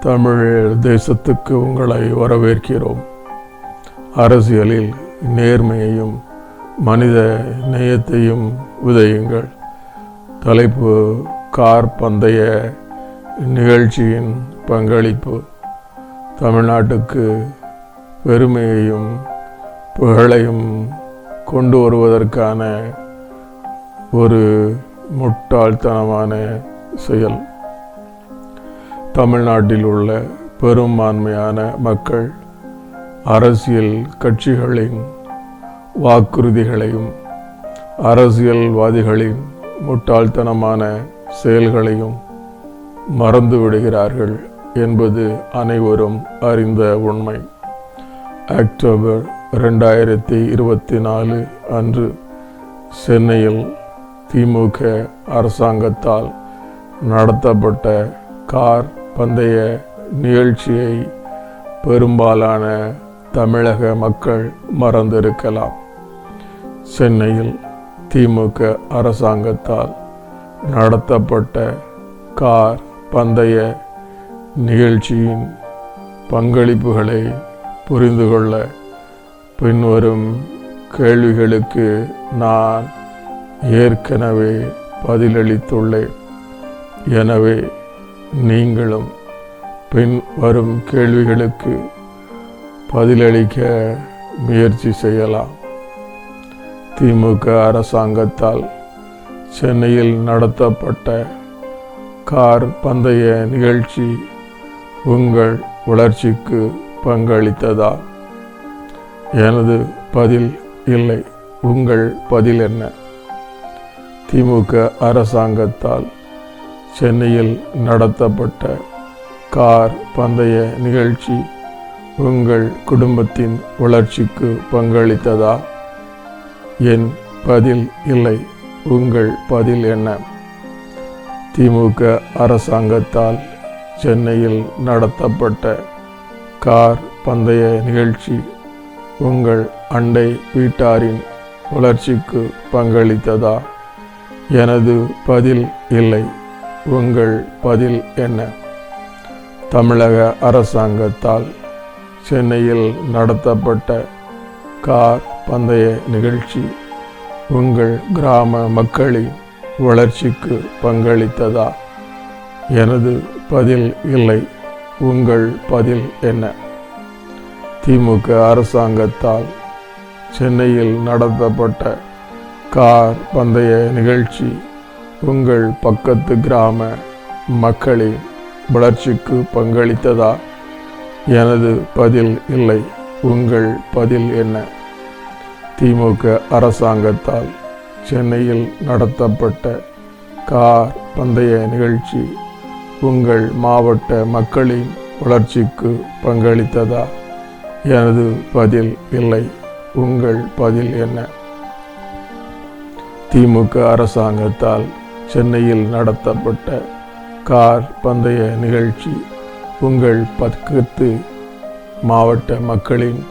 தமிழ் தேசத்துக்கு உங்களை வரவேற்கிறோம். அரசியலில் நேர்மையையும் மனித நேயத்தையும் விதையுங்கள். தலைப்பு கார் பந்தய நிகழ்ச்சியின் பங்களிப்பு. தமிழ்நாட்டுக்கு பெருமையையும் புகழையும் கொண்டு வருவதற்கான ஒரு முட்டாள்தனமான செயல். தமிழ்நாட்டில் உள்ள பெரும்பான்மையான மக்கள் அரசியல் கட்சிகளின் வாக்குறுதிகளையும் அரசியல்வாதிகளின் முட்டாள்தனமான செயல்களையும் மறந்து விடுகிறார்கள் என்பது அனைவரும் அறிந்த உண்மை. அக்டோபர் ரெண்டாயிரத்தி இருபத்தி நாலு அன்று சென்னையில் திமுக அரசாங்கத்தால் நடத்தப்பட்ட கார் பந்தய நிகழ்ச்சியை பெரும்பாலான தமிழக மக்கள் மறந்திருக்கலாம். சென்னையில் திமுக அரசாங்கத்தால் நடத்தப்பட்ட கார் பந்தய நிகழ்ச்சியின் பங்களிப்புகளை புரிந்து கொள்ள பின்வரும் கேள்விகளுக்கு நான் ஏற்கனவே பதிலளித்துள்ளேன். எனவே நீங்களும் பின் வரும் கேள்விகளுக்கு பதிலளிக்க முயற்சி செய்யலாம். திமுக அரசாங்கத்தால் சென்னையில் நடத்தப்பட்ட கார் பந்தய நிகழ்ச்சி உங்கள் வளர்ச்சிக்கு பங்களித்ததா? எனது பதில் இல்லை. உங்கள் பதில் என்ன? திமுக அரசாங்கத்தால் சென்னையில் நடத்தப்பட்ட கார் பந்தய நிகழ்ச்சி உங்கள் குடும்பத்தின் வளர்ச்சிக்கு பங்களித்ததா? என் பதில் இல்லை. உங்கள் பதில் என்ன? திமுக அரசாங்கத்தால் சென்னையில் நடத்தப்பட்ட கார் பந்தய நிகழ்ச்சி உங்கள் அண்டை வீட்டாரின் வளர்ச்சிக்கு பங்களித்ததா? எனது பதில் இல்லை. உங்கள் பதில் என்ன? தமிழக அரசாங்கத்தால் சென்னையில் நடத்தப்பட்ட கார் பந்தய நிகழ்ச்சி உங்கள் கிராம மக்களின் வளர்ச்சிக்கு பங்களித்ததா? எனது பதில் இல்லை. உங்கள் பதில் என்ன? திமுக அரசாங்கத்தால் சென்னையில் நடத்தப்பட்ட கார் பந்தய நிகழ்ச்சி உங்கள் பக்கத்து கிராம மக்களின் வளர்ச்சிக்கு பங்களித்ததா? எனது பதில் இல்லை. உங்கள் பதில் என்ன? திமுக அரசாங்கத்தால் சென்னையில் நடத்தப்பட்ட கார் பந்தய நிகழ்ச்சி உங்கள் மாவட்ட மக்களின் வளர்ச்சிக்கு பங்களித்ததா? எனது பதில் இல்லை. உங்கள் பதில் என்ன? திமுக அரசாங்கத்தால் சென்னையில் நடத்தப்பட்ட கார் பந்தய நிகழ்ச்சி உங்கள் பக்கத்து மாவட்ட மக்களின்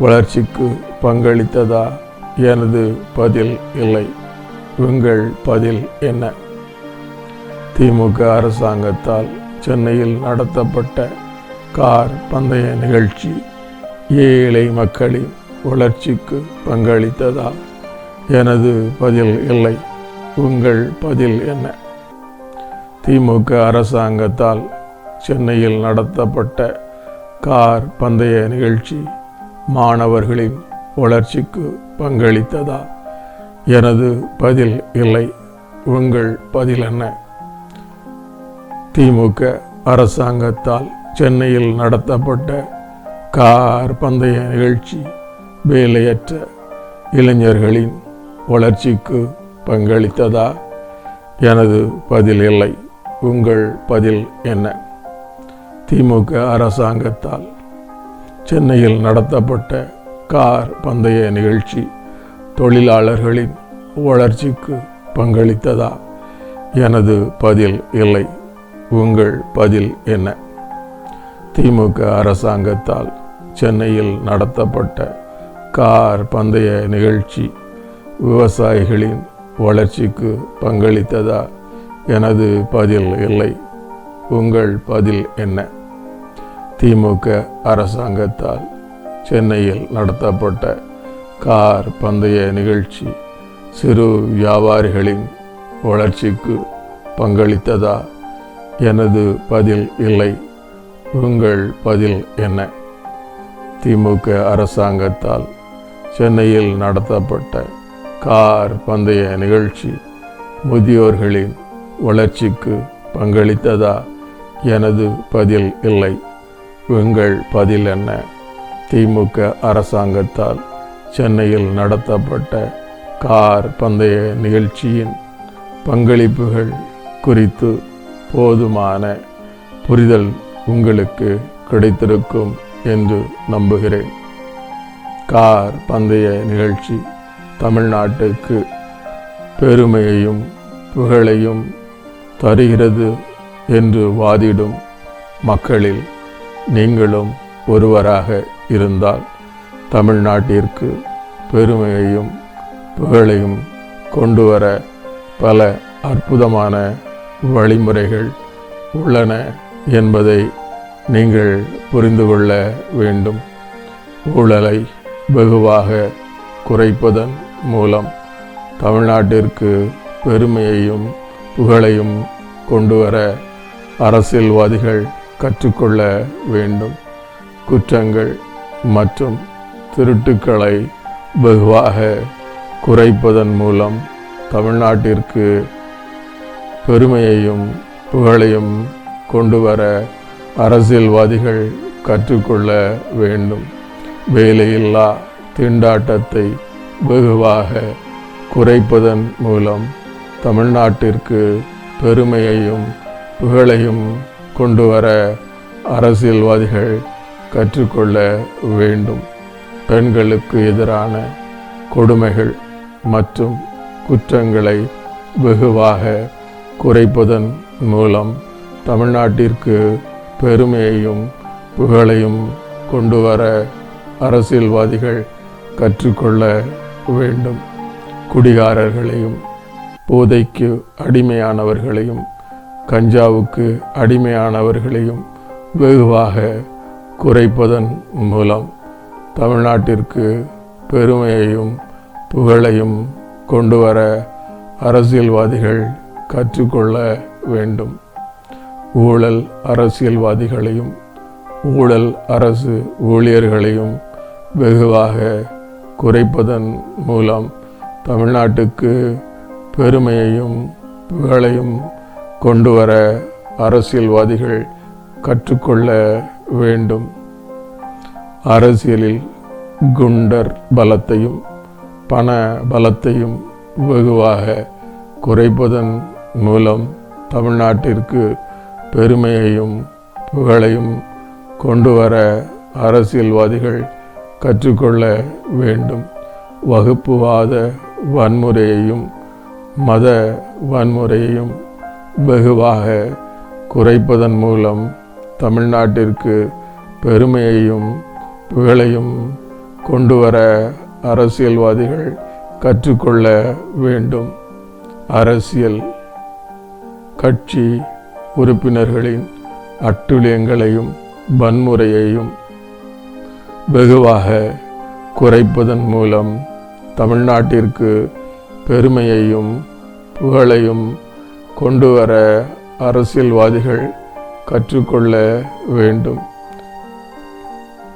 வளர்ச்சிக்கு பங்களித்ததா? எனது பதில் இல்லை. உங்கள் பதில் என்ன? திமுக அரசாங்கத்தால் சென்னையில் நடத்தப்பட்ட கார் பந்தய நிகழ்ச்சி ஏழை மக்களின் வளர்ச்சிக்கு பங்களித்ததா? எனது பதில் இல்லை. உங்கள் பதில் என்ன? திமுக அரசாங்கத்தால் சென்னையில் நடத்தப்பட்ட கார் பந்தய நிகழ்ச்சி மாணவர்களின் வளர்ச்சிக்கு பங்களித்ததா? எனது பதில் இல்லை. உங்கள் பதில் என்ன? திமுக அரசாங்கத்தால் சென்னையில் நடத்தப்பட்ட கார் பந்தய நிகழ்ச்சி வேலையற்ற இளைஞர்களின் வளர்ச்சிக்கு பங்களித்ததா? எனது பதில் இல்லை. உங்கள் பதில் என்ன? திமுக அரசாங்கத்தால் சென்னையில் நடத்தப்பட்ட கார் பந்தய நிகழ்ச்சி தொழிலாளர்களின் வளர்ச்சிக்கு பங்களித்ததா? எனது பதில் இல்லை. உங்கள் பதில் என்ன? திமுக அரசாங்கத்தால் சென்னையில் நடத்தப்பட்ட கார் பந்தய நிகழ்ச்சி விவசாயிகளின் வளர்ச்சிக்கு பங்களித்ததா? எனது பதில் இல்லை. உங்கள் பதில் என்ன? திமுக அரசாங்கத்தால் சென்னையில் நடத்தப்பட்ட கார் பந்தய நிகழ்ச்சி சிறு வியாபாரிகளின் வளர்ச்சிக்கு பங்களித்ததா? எனது பதில் இல்லை. உங்கள் பதில் என்ன? திமுக அரசாங்கத்தால் சென்னையில் நடத்தப்பட்ட கார் பந்தய நிகழ்ச்சி முதியோர்களின் வளர்ச்சிக்கு பங்களித்ததா? எனது பதில் இல்லை. உங்கள் பதில் என்ன? திமுக அரசாங்கத்தால் சென்னையில் நடத்தப்பட்ட கார் பந்தய நிகழ்ச்சியின் பங்களிப்புகள் குறித்து போதுமான புரிதல் உங்களுக்கு கிடைத்திருக்கும் என்று நம்புகிறேன். கார் பந்தய நிகழ்ச்சி தமிழ்நாட்டுக்கு பெருமையையும் புகழையும் தருகிறது என்று வாதிடும் மக்களில் நீங்களும் ஒருவராக இருந்தால் தமிழ்நாட்டிற்கு பெருமையையும் புகழையும் கொண்டு வர பல அற்புதமான வழிமுறைகள் உள்ளன என்பதை நீங்கள் புரிந்து கொள்ள வேண்டும். ஊழலை வெகுவாக குறைப்பதன் மூலம் தமிழ்நாட்டிற்கு பெருமையையும் புகழையும் கொண்டு வர அரசியல்வாதிகள் கற்றுக்கொள்ள வேண்டும். குற்றங்கள் மற்றும் திருட்டுக்களை வெகுவாக குறைப்பதன் மூலம் தமிழ்நாட்டிற்கு பெருமையையும் புகழையும் கொண்டு வர அரசியல்வாதிகள் கற்றுக்கொள்ள வேண்டும். வேலையில்லா திண்டாட்டத்தை வெகுவாக குறைப்பதன் மூலம் தமிழ்நாட்டிற்கு பெருமையையும் புகழையும் கொண்டு வர அரசியல்வாதிகள் கற்றுக்கொள்ள வேண்டும். பெண்களுக்கு எதிரான கொடுமைகள் மற்றும் குற்றங்களை வெகுவாக குறைப்பதன் மூலம் தமிழ்நாட்டிற்கு பெருமையையும் புகழையும் கொண்டு வர அரசியல்வாதிகள் கற்றுக்கொள்ள வேண்டும். குடிகாரர்களையும் போதைக்கு அடிமையானவர்களையும் கஞ்சாவுக்கு அடிமையானவர்களையும் வெகுவாக குறைப்பதன் மூலம் தமிழ்நாட்டிற்கு பெருமையையும் புகழையும் கொண்டு வர அரசியல்வாதிகள் கற்றுக்கொள்ள வேண்டும். ஊழல் அரசியல்வாதிகளையும் ஊழல் அரசு ஊழியர்களையும் வெகுவாக குறைப்பதன் மூலம் தமிழ்நாட்டுக்கு பெருமையையும் புகழையும் கொண்டு வர அரசியல்வாதிகள் கற்றுக்கொள்ள வேண்டும். அரசியலில் குண்டர் பலத்தையும் பண பலத்தையும் வெகுவாக குறைப்பதன் மூலம் தமிழ்நாட்டிற்கு பெருமையையும் புகழையும் கொண்டு வர அரசியல்வாதிகள் கற்றுக்கொள்ள வேண்டும். வகுப்புவாத வன்முறையையும் மத வன்முறையையும் வெகுவாக குறைப்பதன் மூலம் தமிழ்நாட்டிற்கு பெருமையையும் புகழையும் கொண்டு வர அரசியல்வாதிகள் கற்றுக்கொள்ள வேண்டும். அரசியல் கட்சி உறுப்பினர்களின் அட்டுழியங்களையும் வன்முறையையும் வெகுவாக குறைப்பதன் மூலம் தமிழ்நாட்டிற்கு பெருமையையும் புகழையும் கொண்டு வர அரசியல்வாதிகள் கற்றுக்கொள்ள வேண்டும்.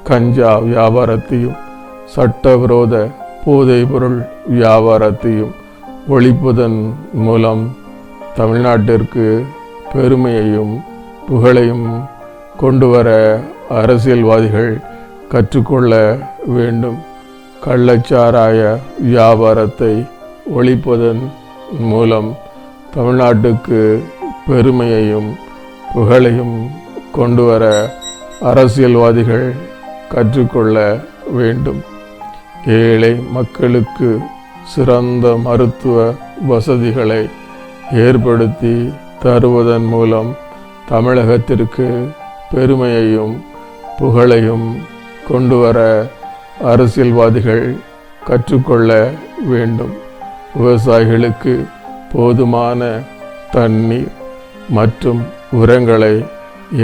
கஞ்சா வியாபாரத்தையும் சட்டவிரோத போதைப்பொருள் வியாபாரத்தையும் ஒழிப்பதன் மூலம் தமிழ்நாட்டிற்கு பெருமையையும் புகழையும் கொண்டு வர அரசியல்வாதிகள் கற்றுக்கொள்ள வேண்டும். கள்ளச்சாராய வியாபாரத்தை ஒழிப்பதன் மூலம் தமிழ்நாட்டுக்கு பெருமையையும் புகழையும் கொண்டு வர அரசியல்வாதிகள் கற்றுக்கொள்ள வேண்டும். ஏழை மக்களுக்கு சிறந்த மருத்துவ வசதிகளை ஏற்படுத்தி தருவதன் மூலம் தமிழகத்திற்கு பெருமையையும் புகழையும் கொண்டு வர அரசியல்வாதிகள் கற்றுக்கொள்ள வேண்டும். விவசாயிகளுக்கு போதுமான தண்ணீர் மற்றும் உரங்களை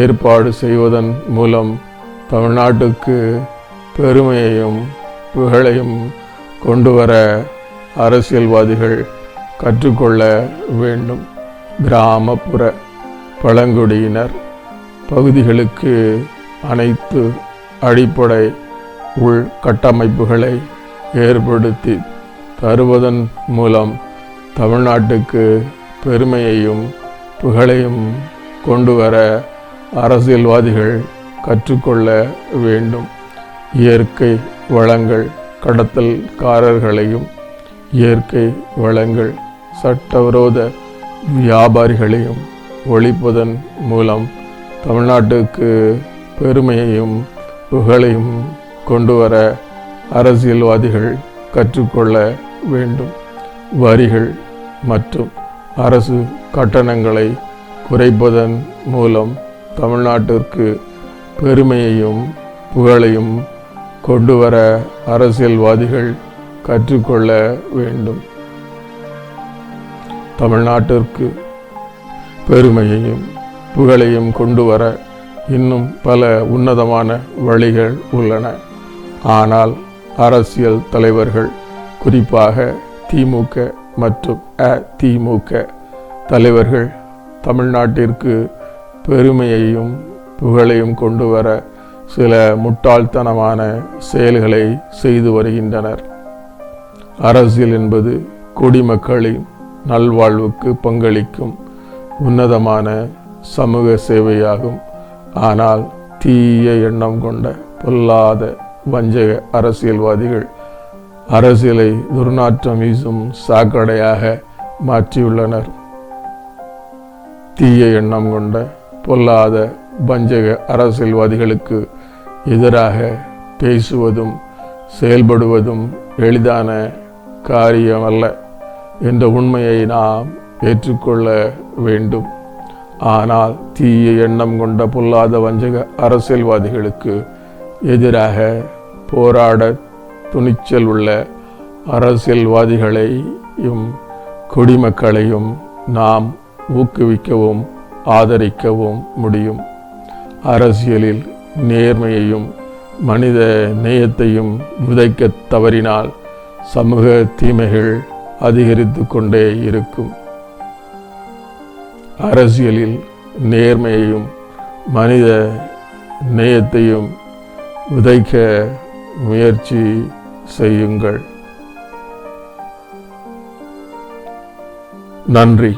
ஏற்பாடு செய்வதன் மூலம் தமிழ்நாட்டுக்கு பெருமையையும் புகழையும் கொண்டு வர அரசியல்வாதிகள் கற்றுக்கொள்ள வேண்டும். கிராமப்புற பழங்குடியினர் பகுதிகளுக்கு அனைத்து அடிப்படை உள்கட்டமைப்புகளை ஏற்படுத்தி தருவதன் மூலம் தமிழ்நாட்டுக்கு பெருமையையும் புகழையும் கொண்டு வர அரசியல்வாதிகள் கற்றுக்கொள்ள வேண்டும். இயற்கை வளங்கள் கடத்தல்காரர்களையும் இயற்கை வளங்கள் சட்டவிரோத வியாபாரிகளையும் ஒழிப்பதன் மூலம் தமிழ்நாட்டுக்கு பெருமையையும் புகழையும் கொண்டு வர அரசியல்வாதிகள் கற்றுக்கொள்ள வேண்டும். வரிகள் மற்றும் அரசு கட்டணங்களை குறைப்பதன் மூலம் தமிழ்நாட்டிற்கு பெருமையையும் புகழையும் கொண்டு வர அரசியல்வாதிகள் கற்றுக்கொள்ள வேண்டும். தமிழ்நாட்டிற்கு பெருமையையும் புகழையும் கொண்டு வர இன்னும் பல உன்னதமான வழிகள் உள்ளன. ஆனால் அரசியல் தலைவர்கள் குறிப்பாக திமுக மற்றும் அதிமுக தலைவர்கள் தமிழ்நாட்டிற்கு பெருமையையும் புகழையும் கொண்டு வர சில முட்டாள்தனமான செயல்களை செய்து வருகின்றனர். அரசியல் என்பது குடிமக்களின் நல்வாழ்வுக்கு பங்களிக்கும் உன்னதமான சமூக சேவையாகும். ஆனால் தீய எண்ணம் கொண்ட பொல்லாத வஞ்சக அரசியல்வாதிகள் அரசியலை துர்நாற்றம் வீசும் சாக்கடையாக மாற்றியுள்ளனர். தீய எண்ணம் கொண்ட பொல்லாத வஞ்சக அரசியல்வாதிகளுக்கு எதிராக பேசுவதும் செயல்படுவதும் எளிதான காரியமல்ல என்ற உண்மையை நாம் ஏற்றுக்கொள்ள வேண்டும். ஆனால் தீய எண்ணம் கொண்ட பொல்லாத வஞ்சக அரசியல்வாதிகளுக்கு எதிராக போராட துணிச்சல் உள்ள அரசியல்வாதிகளையும் குடிமக்களையும் நாம் ஊக்குவிக்கவும் ஆதரிக்கவும் முடியும். அரசியலில் நேர்மையையும் மனித நேயத்தையும் விதைக்க தவறினால் சமூக தீமைகள் அதிகரித்து கொண்டே இருக்கும். அரசியலில் நேர்மையையும் மனித நேயத்தையும் விதைக்க முயற்சி செய்யுங்கள். நன்றி.